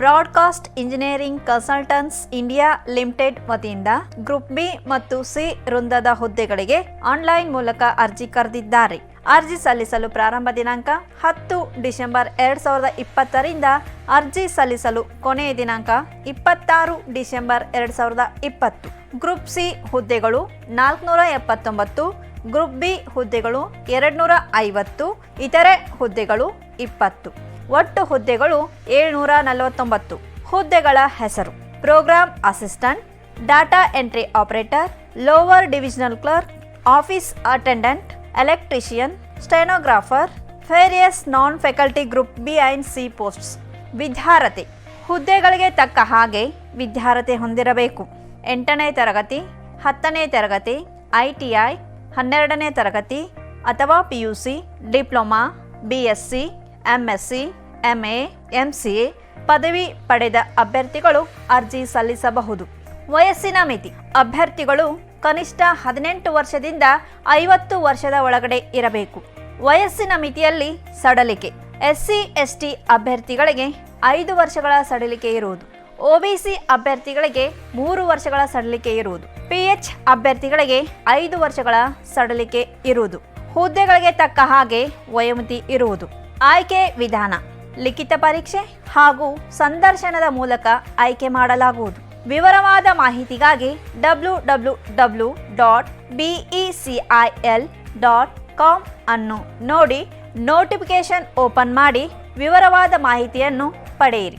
Broadcast engineering consultants India limited ವತಿಯಿಂದ group B ಮತ್ತು C ವೃಂದದ ಹುದ್ದೆಗಳಿಗೆ ಆನ್ಲೈನ್ ಮೂಲಕ ಅರ್ಜಿ ಕರೆದಿದ್ದಾರೆ. ಅರ್ಜಿ ಸಲ್ಲಿಸಲು ಪ್ರಾರಂಭ ದಿನಾಂಕ ಹತ್ತು ಡಿಸೆಂಬರ್ ಎರಡ್ ಸಾವಿರದ ಇಪ್ಪತ್ತರಿಂದ ಅರ್ಜಿ ಸಲ್ಲಿಸಲು ಕೊನೆಯ ದಿನಾಂಕ ಇಪ್ಪತ್ತಾರು ಡಿಸೆಂಬರ್ ಎರಡ್ ಸಾವಿರದ ಇಪ್ಪತ್ತು. ಗ್ರೂಪ್ ಸಿ ಹುದ್ದೆಗಳು ನಾಲ್ಕುನೂರ ಎಪ್ಪತ್ತೊಂಬತ್ತು, ಗ್ರೂಪ್ ಬಿ ಹುದ್ದೆಗಳು ಎರಡ್ನೂರ ಐವತ್ತು, ಇತರೆ ಹುದ್ದೆಗಳು ಇಪ್ಪತ್ತು. ಒಟ್ಟು ಹುದ್ದೆಗಳು ಏಳ್ನೂರ ನಲವತ್ತೊಂಬತ್ತು. ಹುದ್ದೆಗಳ ಹೆಸರು. Program assistant, data entry operator, lower divisional clerk, office attendant, electrician, stenographer, various non faculty group B and C posts. ವಿದ್ಯಾರ್ಥಿ, ಹುದ್ದೆಗಳಿಗೆ ತಕ್ಕ ಹಾಗೆ ವಿದ್ಯಾರ್ಹತೆ ಹೊಂದಿರಬೇಕು. ಎಂಟನೇ ತರಗತಿ, ಹತ್ತನೇ ತರಗತಿ, ಐ ಟಿ ಐ, ಹನ್ನೆರಡನೇ ತರಗತಿ ಅಥವಾ P U C, diploma, B S C M S C M MCA ಪದವಿ ಪಡೆದ ಅಭ್ಯರ್ಥಿಗಳು ಅರ್ಜಿ ಸಲ್ಲಿಸಬಹುದು. ವಯಸ್ಸಿನ ಮಿತಿ, ಅಭ್ಯರ್ಥಿಗಳು ಕನಿಷ್ಠ ಹದಿನೆಂಟು ವರ್ಷದಿಂದ ಐವತ್ತು ವರ್ಷದ ಒಳಗಡೆ ಇರಬೇಕು. ವಯಸ್ಸಿನ ಮಿತಿಯಲ್ಲಿ ಸಡಲಿಕೆ ಎಸ್ಸಿ ಎಸ್ಟಿ ಅಭ್ಯರ್ಥಿಗಳಿಗೆ ಐದು ವರ್ಷಗಳ ಸಡಲಿಕೆ ಇರುವುದು. ಒಬಿಸಿ ಅಭ್ಯರ್ಥಿಗಳಿಗೆ ಮೂರು ವರ್ಷಗಳ ಸಡಲಿಕೆ ಇರುವುದು. ಪಿಎಚ್ ಅಭ್ಯರ್ಥಿಗಳಿಗೆ ಐದು ವರ್ಷಗಳ ಸಡಲಿಕೆ ಇರುವುದು. ಹುದ್ದೆಗಳಿಗೆ ತಕ್ಕ ಹಾಗೆ ವಯೋಮಿತಿ ಇರುವುದು. ಆಯ್ಕೆ ವಿಧಾನ ಲಿಖಿತ ಪರೀಕ್ಷೆ ಹಾಗೂ ಸಂದರ್ಶನದ ಮೂಲಕ ಆಯ್ಕೆ ಮಾಡಲಾಗುವುದು. ವಿವರವಾದ ಮಾಹಿತಿಗಾಗಿ W W W dot BECIL dot com ಅನ್ನು ನೋಡಿ ನೋಟಿಫಿಕೇಶನ್ ಓಪನ್ ಮಾಡಿ ವಿವರವಾದ ಮಾಹಿತಿಯನ್ನು ಪಡೆಯಿರಿ.